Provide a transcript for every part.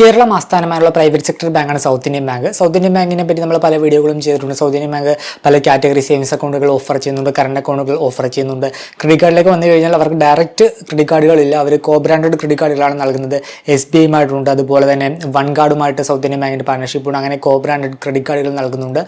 കേരളം ആസ്ഥാനമായുള്ള private sector ബാങ്കാണ് South Indian Bank South Indian ബാങ്കിനെ പറ്റി നമ്മൾ പല വീഡിയോകളും ചെയ്തിട്ടുണ്ട്. സൗത്ത് ഇന്ത്യൻ ബാങ്ക് പല കാറ്റഗറി സേവിങ്സ് അക്കൗണ്ടുകൾ ഓഫർ ചെയ്യുന്നുണ്ട് കറണ്ട് അക്കൗണ്ടുകൾ ഓഫർ ചെയ്യുന്നുണ്ട്. ക്രെഡിറ്റ് കാർഡിലേക്ക് വന്നു കഴിഞ്ഞാൽ അവർക്ക് ഡയറക്റ്റ് ക്രെഡിറ്റ് കാർഡുകളില്ല അവർ കോ ബ്രാൻഡഡ് ക്രെഡിറ്റ് കാർഡുകളാണ് നൽകുന്നത്. എസ് ബി ഐയുമായിട്ടുണ്ട് അതുപോലെ തന്നെ വൺ കാർഡുമായിട്ട് സൗത്ത് ഇന്ത്യൻ ബാങ്കിന്റെ പാർട്ണർഷിപ്പ് ഉണ്ട്. അങ്ങനെ കോ ബ്രാൻഡഡ് ക്രെഡിറ്റ് കാർഡുകൾ നൽകുന്നുണ്ട്.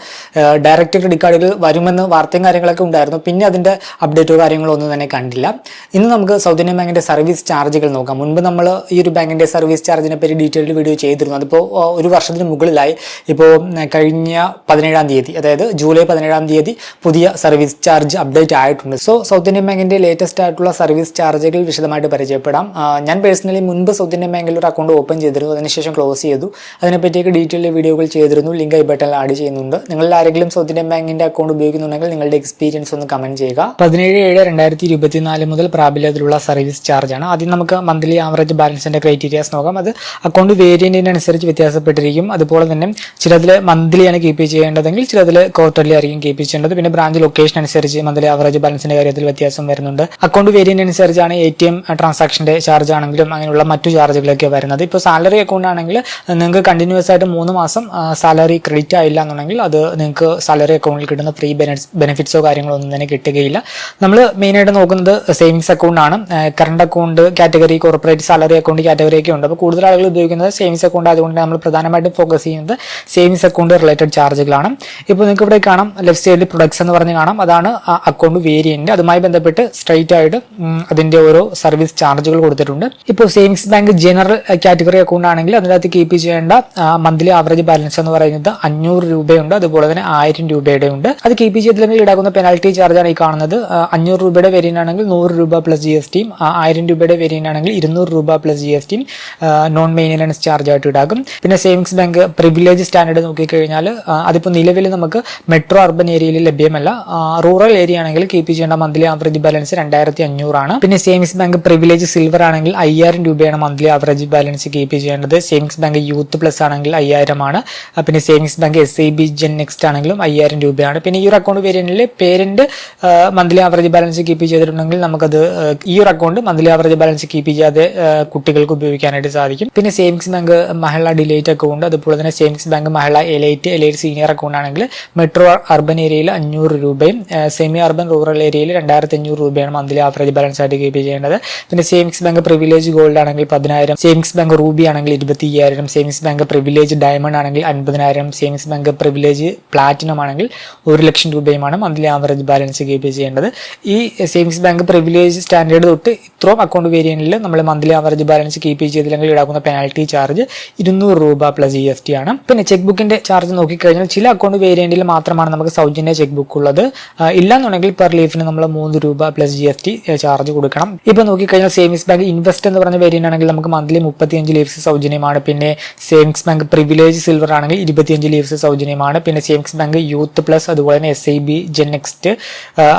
ഡയറക്റ്റ് ക്രെഡിറ്റ് കാർഡുകൾ വരുമെന്ന് വാർത്തയും കാര്യങ്ങളൊക്കെ ഉണ്ടായിരുന്നു. പിന്നെ അതിന്റെ അപ്ഡേറ്റോ കാര്യങ്ങളോ ഒന്നും തന്നെ കണ്ടില്ല. ഇന്ന് നമുക്ക് സൗത്ത് ഇന്ത്യൻ ബാങ്കിന്റെ സർവീസ് ചാർജുകൾ നോക്കാം. മുൻപ് നമ്മൾ ഈ ഒരു ബാങ്കിന്റെ സർവീസ് ചാർജിനെ പറ്റി ഡീറ്റെയിൽഡ് വീഡിയോ ചെയ്തിരുന്നു. അതിപ്പോൾ ഒരു വർഷത്തിന് മുകളിലായി. ഇപ്പോൾ കഴിഞ്ഞ പതിനേഴാം തീയതി അതായത് ജൂലൈ പതിനേഴാം തീയതി പുതിയ സർവീസ് ചാർജ് അപ്ഡേറ്റ് ആയിട്ടുണ്ട്. സോ സൗത്ത് ഇന്ത്യൻ ബാങ്കിന്റെ ലേറ്റസ്റ്റ് ആയിട്ടുള്ള സർവീസ് ചാർജുകൾ വിശദമായിട്ട് പരിചയപ്പെടാം. ഞാൻ പേഴ്സണലി മുൻപ് സൗത്ത് ഇന്ത്യൻ ബാങ്കിൽ ഒരു അക്കൗണ്ട് ഓപ്പൺ ചെയ്തിരുന്നു. അതിനുശേഷം ക്ലോസ് ചെയ്തു. അതിനെപ്പറ്റിയൊക്കെ ഡീറ്റെയിൽ വീഡിയോകൾ ചെയ്തിരുന്നു. ലിങ്ക് ഐ ബട്ടണിൽ ആഡ് ചെയ്യുന്നുണ്ട്. നിങ്ങളിൽ ആരെങ്കിലും സൗത്ത് ഇന്ത്യൻ ബാങ്കിന്റെ അക്കൗണ്ട് ഉപയോഗിക്കുന്നുണ്ടെങ്കിൽ നിങ്ങളുടെ എക്സ്പീരിയൻസ് ഒന്ന് കമന്റ് ചെയ്യുക. പതിനേഴ് ഏഴ് രണ്ടായിരത്തി ഇരുപത്തിനാല് മുതൽ പ്രാബല്യത്തിലുള്ള സർവീസ് ചാർജാണ് ആദ്യം നമുക്ക് മന്ത്ലി ആവറേജ് ബാലൻസിന്റെ ക്രൈറ്റീരിയാസ് നോക്കാം. അത് അക്കൗണ്ട് വേരിയന്റിനനുസരിച്ച് വ്യത്യാസപ്പെട്ടിരിക്കും. അതുപോലെ തന്നെ ചിലതിൽ മന്ത്ലിയാണ് കീപ്പ് ചെയ്യേണ്ടതെങ്കിൽ ചിലതിൽ ക്വാർട്ടർലി ആയിരിക്കും കീപ്പ് ചെയ്യേണ്ടത്. പിന്നെ ബ്രാഞ്ച് ലൊക്കേഷൻ അനുസരിച്ച് മന്ത്ലി ആവറേജ് ബാലൻസിന്റെ കാര്യത്തിൽ വ്യത്യാസം വരുന്നുണ്ട്. അക്കൗണ്ട് വേരിയന്റ് അനുസരിച്ചാണ് എ ടി എം ട്രാൻസാക്ഷന്റെ ചാർജ് ആണെങ്കിലും അങ്ങനെയുള്ള മറ്റു ചാർജുകളൊക്കെ വരുന്നത്. ഇപ്പോൾ സാലറി അക്കൗണ്ട് ആണെങ്കിൽ നിങ്ങൾക്ക് കണ്ടിന്യൂസ് ആയിട്ട് മൂന്ന് മാസം സാലറി ക്രെഡിറ്റ് ആയില്ല എന്നുണ്ടെങ്കിൽ അത് നിങ്ങൾക്ക് സാലറി അക്കൗണ്ടിൽ കിട്ടുന്ന ഫ്രീ ബെനിഫിറ്റ്സോ കാര്യങ്ങളോ ഒന്നും തന്നെ കിട്ടുകയില്ല. നമ്മൾ മെയിനായിട്ട് നോക്കുന്നത് സേവിങ്സ് അക്കൗണ്ട് ആണ്. Current account category corporate salary account category ഒക്കെ ഉണ്ട്. അപ്പോൾ കൂടുതൽ ആളുകൾ ഉപയോഗിക്കുന്നത് സേവിങ്സ് അക്കൗണ്ട് ആയതുകൊണ്ട് നമ്മൾ പ്രധാനമായിട്ടും ഫോക്കസ് ചെയ്യുന്നത് സേവിങ്സ് അക്കൗണ്ട് റിലേറ്റഡ് ചാർജുകളാണ് ഇപ്പോൾ നിങ്ങൾക്ക് ഇവിടെ കാണാം ലെഫ്റ്റ് സൈഡിൽ പ്രൊഡക്ട്സ് എന്ന് പറഞ്ഞ് കാണാം. അതാണ് അക്കൗണ്ട് വേരിയന്റ് അതുമായി ബന്ധപ്പെട്ട് സ്ട്രൈറ്റ് ആയിട്ട് അതിന്റെ ഓരോ സർവീസ് ചാർജുകൾ കൊടുത്തിട്ടുണ്ട്. ഇപ്പോൾ savings bank general category account ആണെങ്കിൽ അതിനകത്ത് കീപ്പ് ചെയ്യേണ്ട മന്ത്ലി ആവറേജ് ബാലൻസ് എന്ന് പറയുന്നത് അഞ്ഞൂറ് രൂപയുണ്ട്. അതുപോലെ തന്നെ ആയിരം രൂപയുടെ ഉണ്ട്. അത് കീപ്പ് ചെയ്തില്ലെങ്കിൽ ഈടാക്കുന്ന പെനാൽറ്റി ചാർജാണ് ഈ കാണുന്നത്. അഞ്ഞൂറ് രൂപയുടെ വേരിയന്റ് ആണെങ്കിൽ നൂറ് രൂപ പ്ലസ് ജി എസ് ടിയും ആയിരം രൂപയുടെ വേരിയന്റ് ആണെങ്കിൽ ഇരുന്നൂറ് രൂപ പ്ലസ് ജി എസ് ടിയും നോൺ മെയിന്റനൻസ് ചാർജ് ആയിട്ട് ഈടാക്കും പിന്നെ സേവിങ്സ് ബാങ്ക് പ്രിവിലേജ് സ്റ്റാൻഡേർഡ് നോക്കിക്കഴിഞ്ഞാൽ അതിപ്പോൾ നിലവിൽ നമുക്ക് മെട്രോ അർബൻ ഏരിയയിൽ ലഭ്യമല്ല. റൂറൽ ഏരിയ ആണെങ്കിൽ കീപ്പ് ചെയ്യേണ്ട മന്ത്ലി ആവറേജ് ബാലൻസ് രണ്ടായിരത്തി അഞ്ഞൂറാണ് പിന്നെ സേവിങ്സ് ബാങ്ക് പ്രിവിലേജ് സിൽവർ ആണെങ്കിൽ അയ്യായിരം രൂപയാണ് മന്ത്ലി ആവറേജ് ബാലൻസ് കീപ്പ് ചെയ്യേണ്ടത്. സേവിങ്സ് ബാങ്ക് യൂത്ത് പ്ലസ് ആണെങ്കിൽ അയ്യായിരം ആണ് പിന്നെ savings bank S I B gen next ആണെങ്കിലും അയ്യായിരം രൂപയാണ്. പിന്നെ ഈ ഒരു account വേരിയന്റിൽ parent monthly average balance keep ചെയ്തിട്ടുണ്ടെങ്കിൽ നമുക്കത് ഈ ഒരു account monthly average balance keep ചെയ്യാതെ കുട്ടികൾക്ക് ഉപയോഗിക്കാനായിട്ട് സാധിക്കും. പിന്നെ savings bank Mahila delight account അതുപോലെ തന്നെ savings bank Mahila elite elite senior account ആണെങ്കിൽ മെട്രോ അർബൻ ഏരിയയിൽ അഞ്ഞൂറ് രൂപയും സെമി അർബൻ റൂറൽ ഏരിയയിൽ രണ്ടായിരത്തി അഞ്ഞൂറ് രൂപയാണ് മന്ത്ലി ആവറേജ് ബാലൻസ് ആയിട്ട് കീപ്പ് ചെയ്യേണ്ടത്. പിന്നെ സേവിങ്സ് ബാങ്ക് പ്രിവിലേജ് ഗോൾഡ് ആണെങ്കിൽ പതിനായിരം സേവിങ്സ് ബാങ്ക് റൂബി ആണെങ്കിൽ ഇരുപത്തി അയ്യായിരം സേവിങ്സ് ബാങ്ക് പ്രിവിലേജ് ഡയമണ്ട് ആണെങ്കിൽ അൻപതിനായിരം സേവിങ്സ് ബാങ്ക് പ്രിവിലേജ് പ്ലാറ്റിനം ആണെങ്കിൽ ഒരു ലക്ഷം രൂപയുമാണ് മന്ത്ലി ആവറേജ് ബാലൻസ് കീപ്പ് ചെയ്യേണ്ടത്. ഈ സേവിങ്സ് ബാങ്ക് പ്രിവിലേജ് സ്റ്റാൻഡേർഡ് തൊട്ട് ഇത്രയും അക്കൗണ്ട് വേരിയന്റിൽ നമ്മൾ മന്ത്ലി ആവറേജ് ബാലൻസ് കീപ്പ് ചെയ്തില്ലെങ്കിൽ ഈടാക്കുന്ന പെനാൽറ്റി ചാർജ് ഇരുന്നൂറ് രൂപ പ്ലസ് ജി എസ് ടി ആണ്. പിന്നെ ചെക്ക് ബുക്കിന്റെ ചാർജ് നോക്കിക്കഴിഞ്ഞാൽ ചില അക്കൗണ്ട് വേരിയന്റിൽ മാത്രമാണ് നമുക്ക് സൗജന്യ ചെക്ക് ബുക്ക് ഉള്ളത്. ഇല്ലാന്നുണ്ടെങ്കിൽ പെർ ലീഫിന് നമ്മൾ മൂന്ന് രൂപ plus G S T charge കൊടുക്കണം. ഇപ്പൊ നോക്കിക്കഴിഞ്ഞാൽ സേവിങ്സ് ബാങ്ക് ഇൻവെസ്റ്റ് എന്ന് പറഞ്ഞ വേരിയന്റ് ആണെങ്കിൽ നമുക്ക് മന്ത്ലി മുപ്പത്തിയഞ്ച് ലീവ്സ് സൗജന്യമാണ്. പിന്നെ സേവിങ്സ് ബാങ്ക് പ്രിവിലേജ് സിൽവർ ആണെങ്കിൽ ഇരുപത്തിയഞ്ച് ലീവ്സ് സൗജന്യമാണ്. പിന്നെ സേവിങ്സ് ബാങ്ക് യൂത്ത് പ്ലസ് അതുപോലെ തന്നെ S I B gen next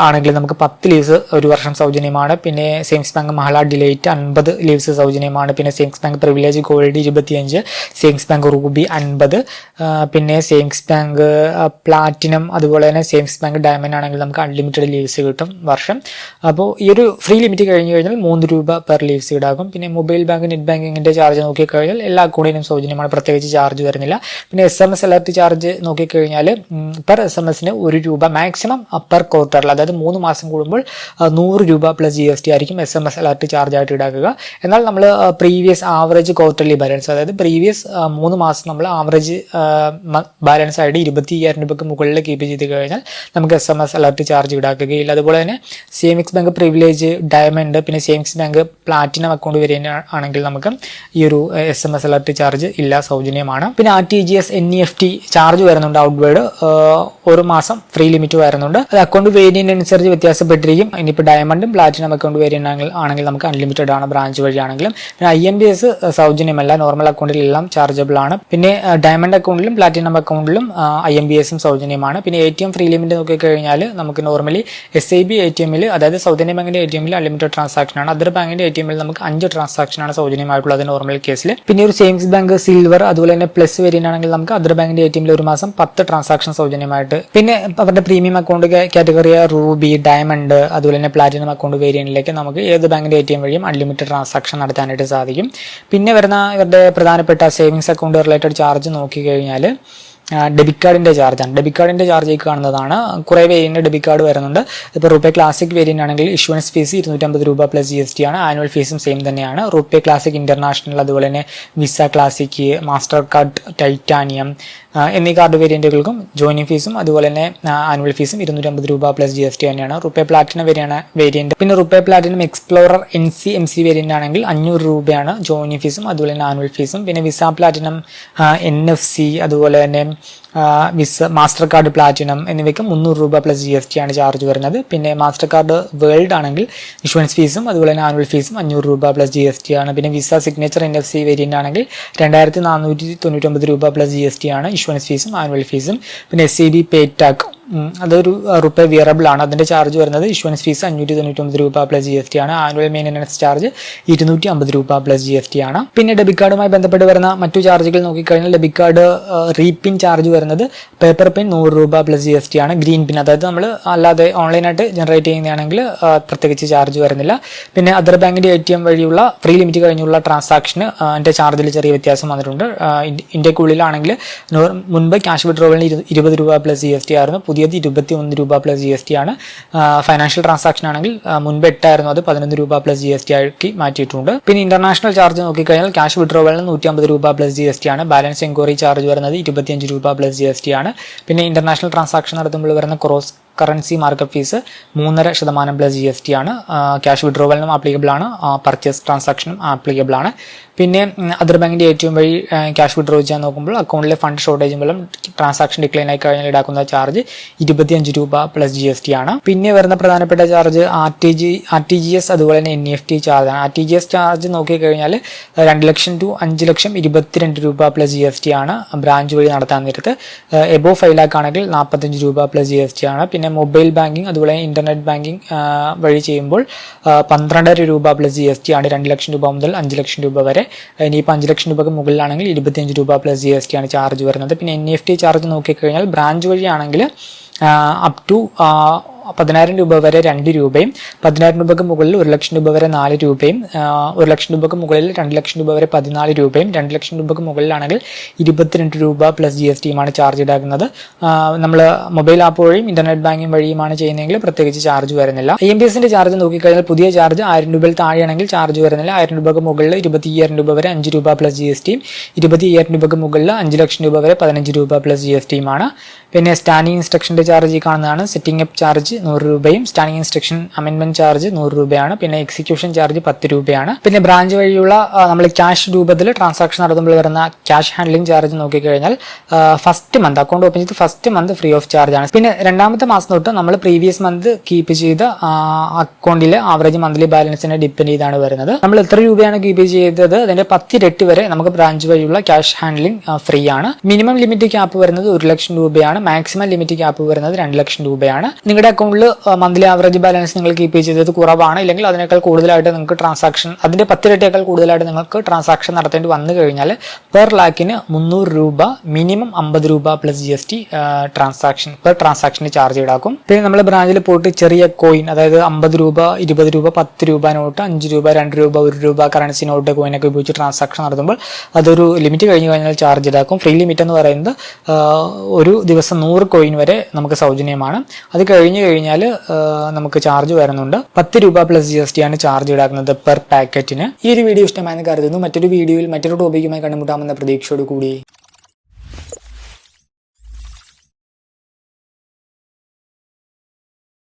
ആണെങ്കിൽ നമുക്ക് പത്ത് ലീവ്സ് ഒരു വർഷം സൗജന്യമാണ്. പിന്നെ സേവിങ്സ് ബാങ്ക് മഹള ഡിലൈറ്റ് അൻപത് ലീവ്സ് സൗജന്യമാണ്. പിന്നെ സേവിങ്സ് ബാങ്ക് പ്രിവിലേജ് ഗോൾഡ് ഇരുപത്തിയഞ്ച് സേവിങ്സ് ബാങ്ക് റൂബി അൻപത് പിന്നെ സേവിങ്സ് ബാങ്ക് പ്ലാറ്റിനം അതുപോലെ തന്നെ സേവിങ്സ് ബാങ്ക് ഡയമണ്ട് ആണെങ്കിൽ നമുക്ക് അൺലിമിറ്റഡ് ലീവ്സ് കിട്ടും വർഷം. അപ്പോൾ ഈ ഒരു ഫ്രീ ലിമിറ്റ് കഴിഞ്ഞ് കഴിഞ്ഞാൽ മൂന്ന് രൂപ പെർ ലീവ്സ് ഈടാക്കും പിന്നെ മൊബൈൽ ബാങ്ക് നെറ്റ് ബാങ്കിങ്ങിന്റെ ചാർജ് നോക്കിക്കഴിഞ്ഞാൽ എല്ലാ അക്കൗണ്ടിനും സൗജന്യമാണ് പ്രത്യേകിച്ച് ചാർജ് വരുന്നില്ല. പിന്നെ S M S alert charge നോക്കിക്കഴിഞ്ഞാൽ പെർ എസ് എം എസിന് ഒരു രൂപ മാക്സിമം പെർ ക്വാർട്ടറിൽ അതായത് മൂന്ന് മാസം കൂടുമ്പോൾ നൂറ് രൂപ പ്ലസ് ജി എസ് ടി ആയിരിക്കും S M S alert charge ആയിട്ട് ഈടാക്കുക. എന്നാൽ നമ്മൾ പ്രീവിയസ് ആവറേജ് ക്വാർട്ടർലി ബാലൻസ് അതായത് പ്രീവിയസ് മൂന്ന് മാസം നമ്മൾ ആവറേജ് ബാലൻസ് ആയിട്ട് ഇരുപത്തി അയ്യായിരം രൂപയ്ക്ക് മുകളിൽ കീപ്പ് ചെയ്ത് കഴിഞ്ഞാൽ നമുക്ക് S M S alert charge ഈടാക്കുകയില്ല. അതുപോലെ തന്നെ സേവിങ്സ് ബാങ്ക് പ്രിവിലേജ് ഡയമണ്ട് പിന്നെ സേവിങ്സ് ബാങ്ക് പ്ലാറ്റിനം അക്കൗണ്ട് വരികയാണെങ്കിൽ നമുക്ക് ഈ ഒരു S M S alert charge ഇല്ല സൗജന്യമാണ്. പിന്നെ R T G S N E F T charge വരുന്നുണ്ട് ഔട്ട്വേർഡ് ഒരു മാസം ഫ്രീ ലിമിറ്റ് വരുന്നുണ്ട്. അത് അക്കൗണ്ട് വേരിയന്റ് വ്യത്യാസപ്പെട്ടിരിക്കും. ഇനിയിപ്പോൾ ഡയമണ്ടും പ്ലാറ്റിനം അക്കൗണ്ട് വേരിയന്റ് ആണെങ്കിൽ ആണെങ്കിൽ നമുക്ക് അൺലിമിറ്റഡ് ആണ് ബ്രാഞ്ച് വഴിയാണെങ്കിലും. പിന്നെ ഐ എം ബി എസ് സൗജന്യമല്ല നോർമൽ അക്കൗണ്ടിലെല്ലാം ചാർജബിൾ ആണ്. പിന്നെ ഡയമണ്ട് അക്കൗണ്ടിലും പ്ലാറ്റിനം അക്കൗണ്ടിലും ഐ എം ബി എസും സൗജന്യമാണ്. പിന്നെ A T M free limit നോക്കിക്കഴിഞ്ഞാൽ നമുക്ക് normally S I B A T എമ്മിൽ അതായത് സൗത്ത് ഇന്ത്യൻ ബാങ്കിന്റെ എ ടി എമ്മിൽ അൺലിമിറ്റഡ് ട്രാൻസാക്ഷൻ ആണ്. അതർ ബാങ്കിന്റെ എ ടി എമ്മിൽ നമുക്ക് അഞ്ച് ട്രാൻസാക്ഷൻ ആണ് സൗജന്യമായിട്ടുള്ളത് നോർമൽ കേസിൽ പിന്നെ ഒരു സേവിങ്സ് ബാങ്ക് സിൽവർ അതുപോലെ തന്നെ പ്ലസ് വേരിയന്റ് ആണെങ്കിൽ നമുക്ക് അതർ ബാങ്കിന്റെ എ ടി എമ്മിൽ ഒരു മാസം പത്ത് ട്രാൻസാക്ഷൻ സൗജന്യമായിട്ട്. പിന്നെ അവരുടെ premium account category ruby diamond അതുപോലെ തന്നെ പ്ലാറ്റിനം അക്കൗണ്ട് വേരിയന്റിലേക്ക് നമുക്ക് ഏത് ബാങ്കിന്റെ എ ടി എം വഴിയും അൺലിമിറ്റഡ് ട്രാൻസാക്ഷൻ നടത്താനായിട്ട് സാധിക്കും. പിന്നെ വരുന്ന ഇവരുടെ പ്രധാനപ്പെട്ട സേവിങ്സ് അക്കൗണ്ട് റിലേറ്റഡ് ചാർജ് നോക്കിക്കഴിഞ്ഞാൽ ഡെബിറ്റ് കാർഡിന്റെ ചാർജാണ്. ഡെബിറ്റ് കാർഡിന്റെ ചാർജ് ഈ കാണുന്നതാണ്. കുറേ വേരിയന്റ് ഡെബിറ്റ് കാർഡ് വരുന്നുണ്ട്. ഇപ്പോൾ റൂപേ ക്ലാസിക് വേരിയന്റ് ആണെങ്കിൽ ഇഷ്യൂൻസ് ഫീസ് ഇരുന്നൂറ്റമ്പത് രൂപ പ്ലസ് ജി എസ് ടി ആണ്. ആനുവൽ ഫീസും സെയിം തന്നെയാണ്. റൂപേ ക്ലാസിക് ഇന്റർനാഷണൽ അതുപോലെ തന്നെ Visa classic master card titanium എന്നീ കാർഡ് വേരിയന്റുകൾക്കും ജോയിനിങ് ഫീസും അതുപോലെ തന്നെ ആനുവൽ ഫീസും ഇരുന്നൂറ്റമ്പത് രൂപ പ്ലസ് ജി എസ് ടി തന്നെയാണ്. റുപ്പേ പ്ലാറ്റിനം വരെയാണ് വേരിയന്റ് പിന്നെ RuPay platinum explorer N C M C variant ആണെങ്കിൽ അഞ്ഞൂറ് രൂപയാണ് ജോയിനിങ് ഫീസും അതുപോലെ തന്നെ ആനുവൽ ഫീസും പിന്നെ Visa platinum N F C അതുപോലെ തന്നെ വിസ മാസ്റ്റർ കാർഡ് പ്ലാറ്റിനം എന്നിവയ്ക്ക് മുന്നൂറ് രൂപ പ്ലസ് ജി എസ് ടി ആണ് ചാർജ് വരുന്നത്. പിന്നെ മാസ്റ്റർ കാർഡ് വേൾഡ് ആണെങ്കിൽ ഇൻഷുറൻസ് ഫീസും അതുപോലെ തന്നെ ആനുവൽ ഫീസും അഞ്ഞൂറ് രൂപ പ്ലസ് ജി എസ് ടി ആണ്. പിന്നെ Visa signature N F C variant ആണെങ്കിൽ രണ്ടായിരത്തി നാനൂറ്റി തൊണ്ണൂറ്റൊമ്പത് രൂപ പ്ലസ് ജി എസ് ടി ആണ് ഇൻഷുറൻസ് ഫീസും ആനുവൽ ഫീസും പിന്നെ S C B pay tag ഉം, അതൊരു റുപ്പേ വിയറബിൾ ആണ്. അതിന്റെ ചാർജ് വരുന്നത് ഇഷ്യൂൻസ് ഫീസ് അഞ്ഞൂറ്റി തൊണ്ണൂറ്റൊമ്പത് രൂപ പ്ലസ് ജി എസ് ടി ആണ്. ആനുവൽ മെയിന്റനൻസ് ചാർജ് ഇരുന്നൂറ്റി അമ്പത് രൂപ പ്ലസ് ജി എസ് ടി ആണ്. പിന്നെ ഡെബിറ്റ് കാർഡുമായി ബന്ധപ്പെട്ട് വരുന്ന മറ്റു ചാർജുകൾ നോക്കിക്കഴിഞ്ഞാൽ ഡെബിറ്റ് കാർഡ് റീപിൻ ചാർജ് വരുന്നത് പേപ്പർ പിൻ നൂറ് രൂപ പ്ലസ് ജി എസ് ടി ആണ്. ഗ്രീൻ പിൻ അതായത് നമ്മൾ അല്ലാതെ ഓൺലൈനായിട്ട് ജനറേറ്റ് ചെയ്യുന്നതാണെങ്കിൽ പ്രത്യേകിച്ച് ചാർജ് വരുന്നില്ല. പിന്നെ അതർ ബാങ്കിന്റെ എ ടി എം വഴിയുള്ള ഫ്രീ ലിമിറ്റ് കഴിഞ്ഞുള്ള ട്രാൻസാക്ഷന് അതിന്റെ ചാർജിൽ ചെറിയ വ്യത്യാസം വന്നിട്ടുണ്ട്. ഇന്ത്യക്കുള്ളിലാണെങ്കിൽ മുൻപ് ക്യാഷ് വിഡ്രോവലിന് ഇരു- ഇരുപത് രൂപ പ്ലസ് ജി എസ് ടി ആയിരുന്നു. പുതിയത് ഇരുപത്തി ഒന്ന് രൂപ പ്ലസ് ജി എസ് ടി ആണ്. ഫൈനാൻഷ്യൽ ട്രാൻസാക്ഷൻ ആണെങ്കിൽ മുൻപ് എട്ടായിരുന്നു അത് പതിനൊന്ന് രൂപ പ്ലസ് ജി എസ് ടി ആക്കി മാറ്റിയിട്ടുണ്ട്. പിന്നെ ഇന്റർനാഷണൽ ചാർജ് നോക്കിക്കഴിഞ്ഞാൽ ക്യാഷ് വിഡ്രോവലിന് നൂറ്റി അമ്പത് രൂപ പ്ലസ് ജി എസ് ടി ആണ്. ബാലൻസ് എൻക്വയറി ചാർജ് വരുന്നത് ഇരുപത്തിയഞ്ച് രൂപ പ്ലസ് ജി എസ് ടി ആണ്. പിന്നെ ഇന്റർനാഷണൽ ട്രാൻസാക്ഷൻ നടത്തുമ്പോൾ വരുന്ന ക്രോസ് കറൻസി മാർക്കറ്റ് ഫീസ് മൂന്നര ശതമാനം പ്ലസ് ജി എസ് ടി ആണ്. ക്യാഷ് വിഡ്രോവലിനും ആപ്ലിക്കബിൾ ആണ്. പർച്ചേസ് ട്രാൻസാക്ഷനും ആപ്ലിക്കബിൾ ആണ്. പിന്നെ അതർ ബാങ്കിന്റെ ഏറ്റവും വഴി ക്യാഷ് വിഡ്രോ ചെയ്യാൻ നോക്കുമ്പോൾ അക്കൗണ്ടിലെ ഫണ്ട് ഷോർട്ടേജ് മൂലം ട്രാൻസാക്ഷൻ ഡിക്ലൈൻ ആയി കഴിഞ്ഞാൽ ഈടാക്കുന്ന ചാർജ് ഇരുപത്തിയഞ്ച് രൂപ പ്ലസ് ജി എസ് ടി ആണ്. പിന്നെ വരുന്ന പ്രധാനപ്പെട്ട charge R T G R T G S അതുപോലെ തന്നെ എൻ എഫ് ടി ചാർജ് ആണ്. R T G S charge നോക്കിക്കഴിഞ്ഞാൽ രണ്ട് ലക്ഷം ടു അഞ്ച് ലക്ഷം ഇരുപത്തിരണ്ട് രൂപ പ്ലസ് ജി എസ് ടി ആണ് ബ്രാഞ്ച് വഴി നടത്താൻ നേരത്ത്. എബോ ഫൈവ് ലാക്ക് ആണെങ്കിൽ നാൽപ്പത്തഞ്ച് രൂപ പ്ലസ് ജി എസ് ടി ആണ്. പിന്നെ മൊബൈൽ ബാങ്കിങ് അതുപോലെ ഇന്റർനെറ്റ് ബാങ്കിങ് വഴി ചെയ്യുമ്പോൾ പന്ത്രണ്ടര രൂപ പ്ലസ് ജി എസ് ടി ആണ് രണ്ട് ലക്ഷം രൂപ മുതൽ അഞ്ച് ലക്ഷം രൂപ വരെ. ഇനിയിപ്പോൾ അഞ്ച് ലക്ഷം രൂപയ്ക്ക് മുകളിലാണെങ്കിൽ ഇരുപത്തിയഞ്ച് രൂപ പ്ലസ് ജി എസ് ടി ആണ് ചാർജ് വരുന്നത്. പിന്നെ എൻ എഫ് ടി ചാർജ് നോക്കിക്കഴിഞ്ഞാൽ ബ്രാഞ്ച് വഴിയാണെങ്കിൽ അപ് ടു പതിനായിരം രൂപ വരെ രണ്ട് രൂപയും പതിനായിരം രൂപക്ക് മുകളിൽ ഒരു ലക്ഷം രൂപ വരെ നാല് രൂപയും ഒരു ലക്ഷം രൂപക്ക് മുകളിൽ രണ്ട് ലക്ഷം രൂപ വരെ പതിനാല് രൂപയും രണ്ട് ലക്ഷം രൂപക്ക് മുകളിലാണെങ്കിൽ ഇരുപത്തിരണ്ട് രൂപ പ്ലസ് ജി എസ് ടിയുമാണ് ചാർജ് ഈടാക്കുന്നത് നമ്മൾ മൊബൈൽ ആപ്പ് വഴിയും ഇന്റർനെറ്റ് ബാങ്കിങ് വഴിയുമാണ് ചെയ്യുന്നതെങ്കിൽ പ്രത്യേകിച്ച് ചാർജ് വരുന്നില്ല. ഐ എം പി എസിന്റെ ചാർജ് നോക്കിക്കഴിഞ്ഞാൽ പുതിയ ചാർജ് ആയിരം രൂപയിൽ താഴെയാണെങ്കിൽ ചാർജ് വരുന്നില്ല. ആയിരം രൂപക്ക് മുകളിൽ ഇരുപത്തി അയ്യായിരം രൂപ വരെ അഞ്ച് രൂപ പ്ലസ് ജി എസ് ടിയും ഇരുപത്തി അയ്യായിരം രൂപക്ക് മുകളിൽ അഞ്ച് ലക്ഷം രൂപ വരെ പതിനഞ്ച് രൂപ പ്ലസ് ജി എസ് ടിയുമാണ് പിന്നെ സ്റ്റാൻഡിംഗ് ഇൻസ്ട്രക്ഷന്റെ ചാർജ് ഈ കാണുന്നതാണ്. സെറ്റിംഗ് അപ്പ് ചാർജ് നൂറ് രൂപയും സ്റ്റാൻഡിംഗ് ഇൻസ്ട്രക്ഷൻ അമെന്റ്മെന്റ് ചാർജ് നൂറ് രൂപയാണ്. പിന്നെ എക്സിക്യൂഷൻ ചാർജ് പത്ത് രൂപയാണ്. പിന്നെ ബ്രാഞ്ച് വഴിയുള്ള നമ്മൾ ക്യാഷ് രൂപത്തിൽ ട്രാൻസാക്ഷൻ നടത്തുമ്പോൾ വരുന്ന ക്യാഷ് ഹാൻഡ്ലിംഗ് ചാർജ് നോക്കിക്കഴിഞ്ഞാൽ ഫസ്റ്റ് മന്ത് അക്കൗണ്ട് ഓപ്പൺ ചെയ്ത് first month free of charge ആണ്. പിന്നെ രണ്ടാമത്തെ മാസം തൊട്ട് നമ്മൾ പ്രീവിയസ് മന്ത് കീപ്പ് ചെയ്ത അക്കൗണ്ടിലെ ആവറേജ് മന്ത്ലി ബാലൻസിനെ ഡിപ്പെൻഡ് ചെയ്താണ് വരുന്നത്. നമ്മൾ എത്ര രൂപയാണ് കീപ്പ് ചെയ്തത്? അതിന്റെ പത്തിരട്ടി വരെ നമുക്ക് ബ്രാഞ്ച് വഴിയുള്ള ക്യാഷ് ഹാൻഡ്ലിംഗ് ഫ്രീ ആണ്. മിനിമം ലിമിറ്റ് ക്യാപ്പ് വരുന്നത് ഒരു ലക്ഷം രൂപയാണ്. മാക്സിമം ലിമിറ്റ് ക്യാപ്പ് വരുന്നത് രണ്ട് ലക്ഷം രൂപയാണ്. നിങ്ങളുടെ അക്കൗണ്ടിൽ മന്ത്ലി ആവറേജ് ബാലൻസ് നിങ്ങൾ കീപ്പ് ചെയ്തത് കുറവാണ്. ഇല്ലെങ്കിൽ അതിനേക്കാൾ കൂടുതലായിട്ട് നിങ്ങൾക്ക് ട്രാൻസാക്ഷൻ അതിന്റെ പത്തിരട്ടിയേക്കാൾ കൂടുതലായിട്ട് നിങ്ങൾക്ക് ട്രാൻസാക്ഷൻ നടത്തേണ്ടി വന്നു കഴിഞ്ഞാൽ പെർ ലാക്കിന് മുന്നൂറ് രൂപ മിനിമം അമ്പത് രൂപ plus G S T transaction per ട്രാൻസാക്ഷന് ചാർജ് ഈടാക്കും. പിന്നെ നമ്മൾ ബ്രാഞ്ചിൽ പോയിട്ട് ചെറിയ കോയിൻ അതായത് അമ്പത് രൂപ ഇരുപത് രൂപ പത്ത് രൂപ നോട്ട് അഞ്ച് രൂപ രണ്ട് രൂപ ഒരു രൂപ കറൻസി നോട്ട് കോയിനൊക്കെ ഉപയോഗിച്ച് ട്രാൻസാക്ഷൻ നടത്തുമ്പോൾ അതൊരു ലിമിറ്റ് കഴിഞ്ഞ് കഴിഞ്ഞാൽ ചാർജ് ഈടാക്കും. ഫ്രീ ലിമിറ്റ് എന്ന് പറയുന്നത് ഒരു ദിവസം നൂറ് കോയിൻ വരെ നമുക്ക് സൗജന്യമാണ്. അത് കഴിഞ്ഞ് കഴിഞ്ഞാൽ നമുക്ക് ചാർജ് വരുന്നുണ്ട്. പത്ത് രൂപ പ്ലസ് ജി എസ് ടി ആണ് ചാർജ് ഈടാക്കുന്നത് പെർ പാക്കറ്റിന് ഈ ഒരു വീഡിയോ ഇഷ്ടമായെന്ന് കരുതുന്നു. മറ്റൊരു വീഡിയോയിൽ മറ്റൊരു ടോപ്പിക്കുമായി കണ്ടുമുട്ടാമെന്ന പ്രതീക്ഷയോട് കൂടി